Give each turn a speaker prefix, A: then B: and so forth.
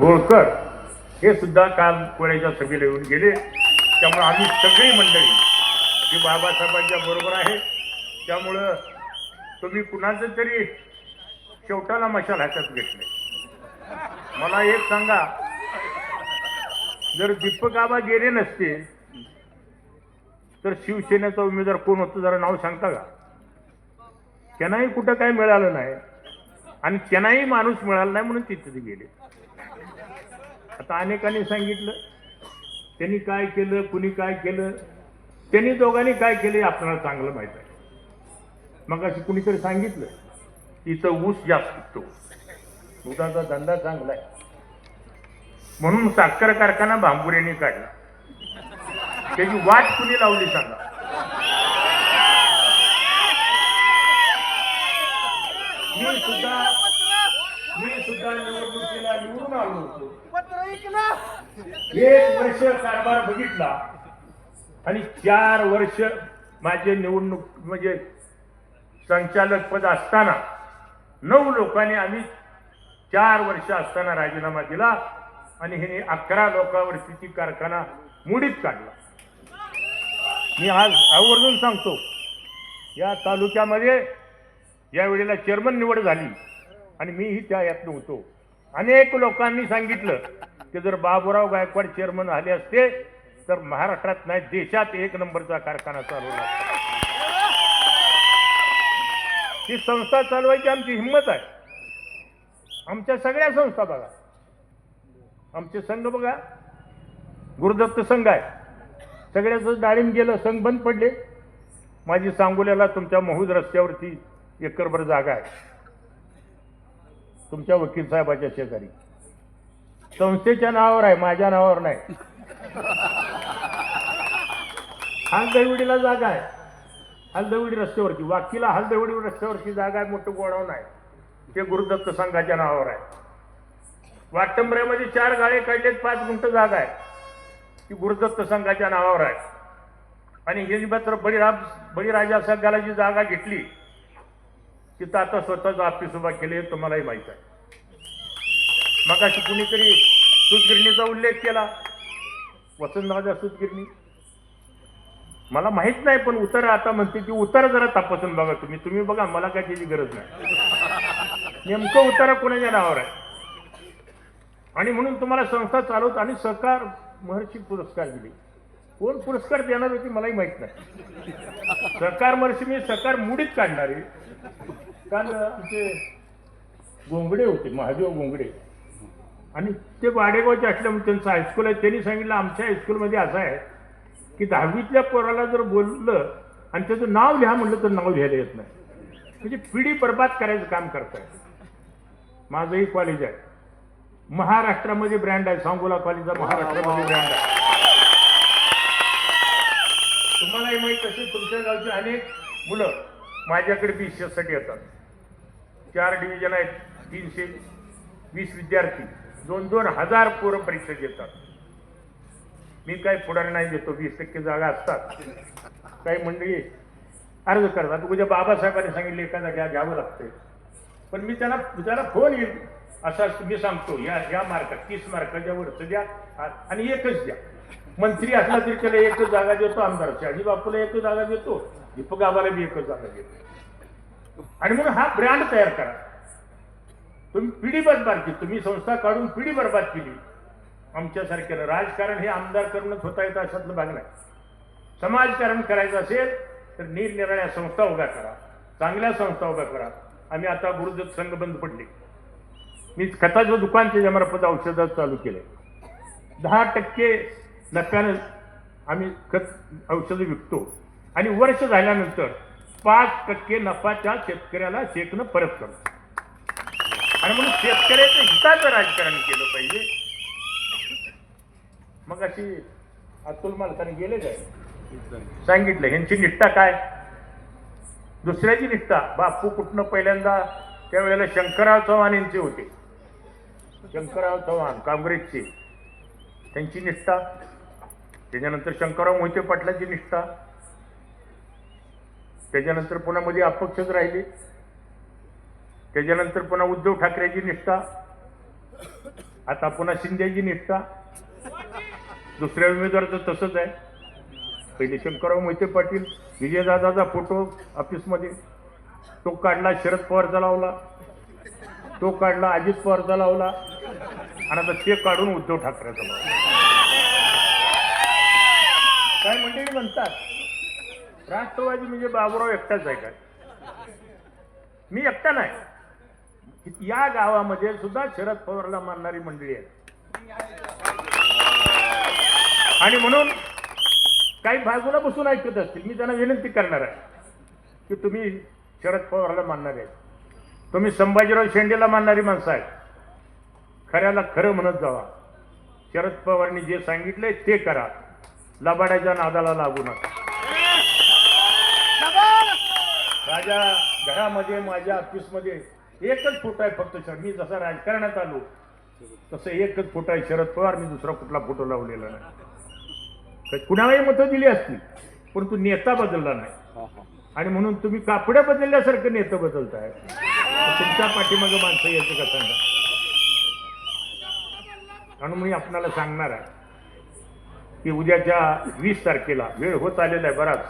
A: होळकर हे सुद्धा काल कोळ्याच्या सभेला येऊन गेले. त्यामुळे आम्ही सगळी मंडळी ही बाबासाहेबांच्या बरोबर आहे त्यामुळं तुम्ही कुणाचं तरी शेवटाला मशाल हातात घेतले. मला एक सांगा जर दीपक आबा गेले नसते तर शिवसेनेचा उमेदवार कोण होतं जरा नाव सांगता का? त्यांनाही कुठं काय मिळालं नाही आणि त्यांनाही माणूस मिळाला नाही म्हणून ते तिथे गेले. आता अनेकांनी सांगितलं त्यांनी काय केलं कुणी काय केलं त्यांनी दोघांनी काय केलं हे आपल्याला चांगलं माहीत आहे. मग असं कुणीतरी सांगितलं इथं ऊस जास्त पिकतो. दुधाचा धंदा चांगला आहे. म्हणून साखर कारखाना भांबुऱ्यांनी काढला. त्याची वाट कुणी लावली सांगा. मी सुद्धा मी सुद्धा निवडणुकीला निवडून आलो होतो. एक वर्ष कारभार बघितला आणि चार वर्ष माझे निवडणूक म्हणजे संचालक पद असताना नऊ लोकांनी आम्ही चार वर्ष असताना राजीनामा दिला आणि हे अकरा लोकांवरती ती कारखाना मुडीत काढला. मी आज आवर्जून सांगतो या तालुक्यामध्ये या वेळेला चेअरमन निवड झाली आणि मीही त्या यात होतो. अनेक लोकांनी सांगितलं की जर बाबुराव गायकवाड चेअरमन झाले असते तर महाराष्ट्रात नाही देशात एक नंबरचा कारखाना चालवला ही संस्था चालवायची आमची हिंमत आहे. आमच्या सगळ्या संस्था बघा. आमचे संघ बघा. गुरुदत्त संघ आहे. सगळ्याच डाळिंब गेलं संघ बंद पडले. माझी सांगोल्याला तुमच्या महूद रस्त्यावरती एकरभर जागा आहे. तुमच्या वकील साहेबाच्या शेजारी. संस्थेच्या नावावर आहे माझ्या नावावर नाही. हलदविडीला जागा आहे. हलदविडी रस्त्यावरची वाकीला हलदविडी रस्त्यावरची जागा आहे मोठं गोडाऊन आहे. ते गुरुदत्त संघाच्या नावावर आहे. वाटंबऱ्यामध्ये चार गाळे काढलेत पाच गुंट जागा आहे. ती गुरुदत्त संघाच्या नावावर आहे. आणि हे मात्र बळीराम बळीराजा संघाला जी जागा घेतली तिथं आता स्वतःचं ऑफिस उभा केले तुम्हालाही माहीत आहे. मग अशी कुणीतरी सुतगिरणीचा उल्लेख केला. वसंतराजा सूतगिरणी. मला माहीत नाही पण उतर आता म्हणते ती उतारा जरा तपासून बघा तुम्ही. तुम्ही बघा मला काय त्याची गरज नाही. नेमकं उतारा कोणाच्या नावावर आहे? आणि म्हणून तुम्हाला संस्था चालवत आणि सहकार महर्षी पुरस्कार दिले. कोण पुरस्कार देणार होती मलाही माहीत नाही. सहकार महर्षी मी सहकार मुडीत काढणारे. काल आमचे गोंगडे होते महादेव गोंगडे. आणि ते वाडेगावचे असल्यामुळे त्यांचं हायस्कूल आहे. त्यांनी सांगितलं आमच्या हायस्कूलमध्ये असं आहे की दहावीतल्या पोराला जर बोललं आणि त्याचं नाव लिहा म्हणलं तर नाव लिहायला येत नाही. म्हणजे पिढी बर्बाद करायचं काम करताय. माझंही कॉलेज आहे. महाराष्ट्रामध्ये ब्रँड आहे. सांगोला कॉलेजचा महाराष्ट्रामध्ये ब्रँड आहे. तुम्हालाही माहीत असेल तुमच्या गावची अनेक मुलं माझ्याकडे बी साठी येतात. चार डिव्हिजन आहेत. तीनशे वीस विद्यार्थी. दोन दोन हजार पोरं परीक्षा घेतात मी काय पुढारी नाही देतो वीस टक्के जागा असतात. काही मंडळी अर्ज करतात. उद्या बाबासाहेबांनी सांगितले एका जागा घ्यावं लागते पण मी त्यांना त्याला फोन येईल. असा मी सांगतो या या मार्कात तीस मार्काच्या वरचं द्या आणि एकच द्या. मंत्री असला तरी त्याला एकच जागा देतो आमदार शहाजी बापूला एकच जागा देतो. दीपक आबाला बी एकच जागा देतो. आणि म्हणून हा ब्रँड तयार करा. तुम्ही पिढी बरबाद केली. तुम्ही संस्था काढून पिढी बरबाद केली. आमच्यासारख्याला राजकारण हे आमदार करूनच होता येतं अशातलं भाग नाही. समाजकारण करायचं असेल तर निरनिराळ्या संस्था उभ्या करा. चांगल्या संस्था उभ्या करा. आम्ही आता गुरुदत्त संघ बंद पडले. मी खताचं दुकान त्याच्यामार्फत औषधात चालू केलं. दहा टक्के नफ्यानं आम्ही खत औषधं विकतो. आणि वर्ष झाल्यानंतर पाच टक्के नफा त्या शेतकऱ्याला शेकनं परत करतो. आणि म्हणून शेतकऱ्याचं हिताचं राजकारण केलं पाहिजे. मग अशी अतुल मालकाने गेले काय? सांगितलं ह्यांची निष्ठा काय? दुसऱ्याची निष्ठा बापू कुठनं पहिल्यांदा त्यावेळेला शंकरराव चव्हाण यांचे होते. शंकरराव चव्हाण काँग्रेसचे. त्यांची निष्ठा. त्याच्यानंतर शंकरराव मोहिते पाटलांची निष्ठा. त्याच्यानंतर पुन्हा मध्ये अपक्षच राहिले. त्याच्यानंतर पुन्हा उद्धव ठाकरेची निष्ठा. आता पुन्हा शिंदेची निष्ठा. दुसऱ्या उमेदवाराचं तसंच आहे. पहिले शंकरराव मोहिते पाटील विजयदादाचा फोटो ऑफिसमध्ये. तो काढला शरद पवारचा लावला. तो काढला अजित पवारचा लावला. आणि आता ते काढून उद्धव ठाकरेचा लावला. काय म्हणजे मंडळी म्हणतात राष्ट्रवादी म्हणजे बाबूराव एकटाच आहे काय? मी एकटा नाही. या गावामध्ये सुद्धा शरद पवारला मानणारी मंडळी आहे आणि म्हणून काही बाजूला बसून ऐकत असतील मी त्यांना विनंती करणार आहे की तुम्ही शरद पवारला मानणारे आहेत. तुम्ही संभाजीराव शेंडेला मानणारी माणसं आहेत. खऱ्याला खरं म्हणत जावा. शरद पवारांनी जे सांगितलंय ते करा. लबाड्याच्या नादाला लागू नका. माझ्या घरामध्ये माझ्या ऑफिसमध्ये एकच फोटो आहे फक्त सर मी जसा राजकारणात आलो तसं एकच फोटो आहे शरद पवार. मी दुसरा कुठला फोटो लावलेला नाही. कुणालाही मतं दिली असतील परंतु नेता बदलला नाही. आणि म्हणून तुम्ही कापड्या बदलल्यासारखं नेतं बदलताय. तुमच्या पाठीमागं माणसं यायचं का सांगा? आणि मी आपणाला सांगणार आहे की उद्याच्या वीस तारखेला वेळ होत आलेला आहे बराच.